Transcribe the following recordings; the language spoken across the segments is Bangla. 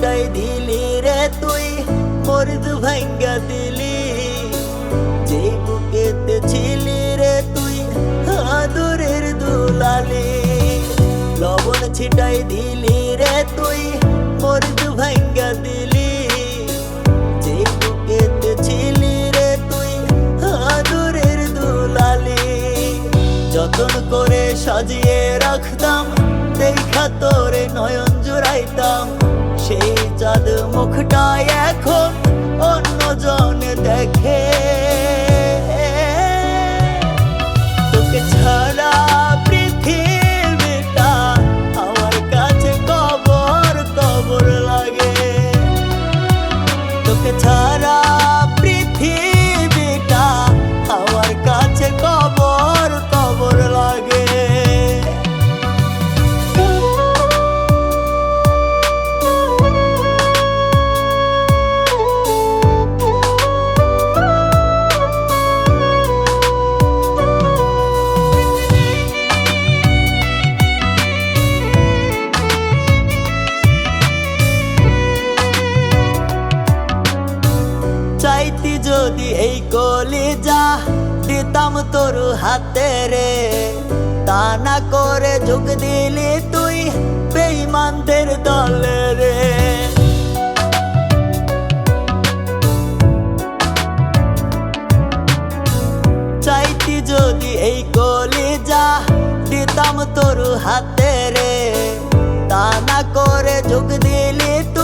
উল্টাই দিলি রে তুই মরিদ ভাঙ্গা দিলি। যে বুকেতে ছিলি রে তুই, আদরের দুলালি। লবণ ছিটাই দিলি রে তুই মরিদ ভাঙ্গা দিলি। যে বুকেতে ছিলি রে তুই, আদরের দুলালি। যতন করে সাজিয়ে রাখতাম 더 그다야 চাইতি যদি এই কলিজা দিতাম তোর হাতে রে। তা না করে যোগ দিলি তুই বেইমানদের দলে রে। চাইতি যদি এই কলিজা দিতাম তোর হাতে রে। তা না করে যোগ দিলি তুই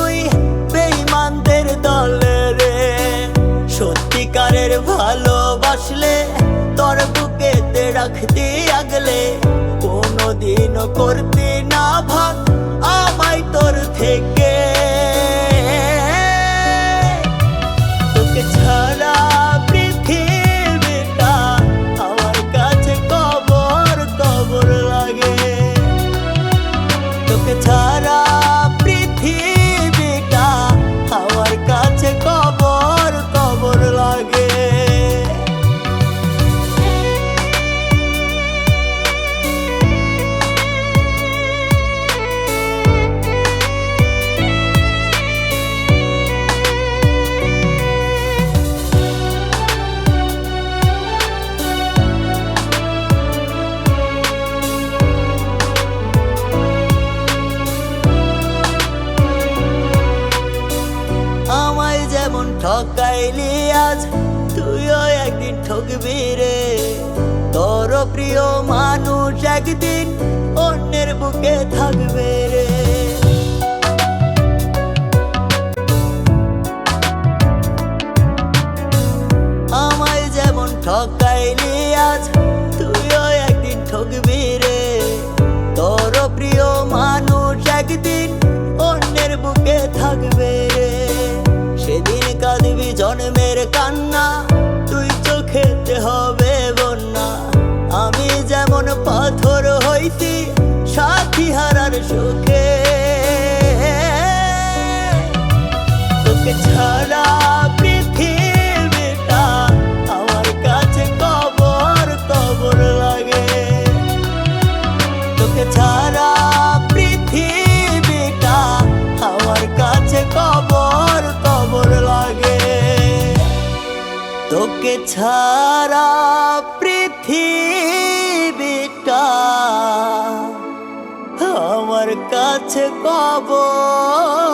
ভালোবাসলে তোর বুকেতে রাখতে আগলে কোনোদিনও করতে না ভাগ আমায় তোর থেকে। ঠকাইলি আজ তুইও একদিন ঠকবি রে। তোর প্রিয় মানুষ একদিন অন্যের বুকে থাকবে রে। জন্মের কান্না তোকে ছাড়া পৃথিবীটা। আমার কাছে কবর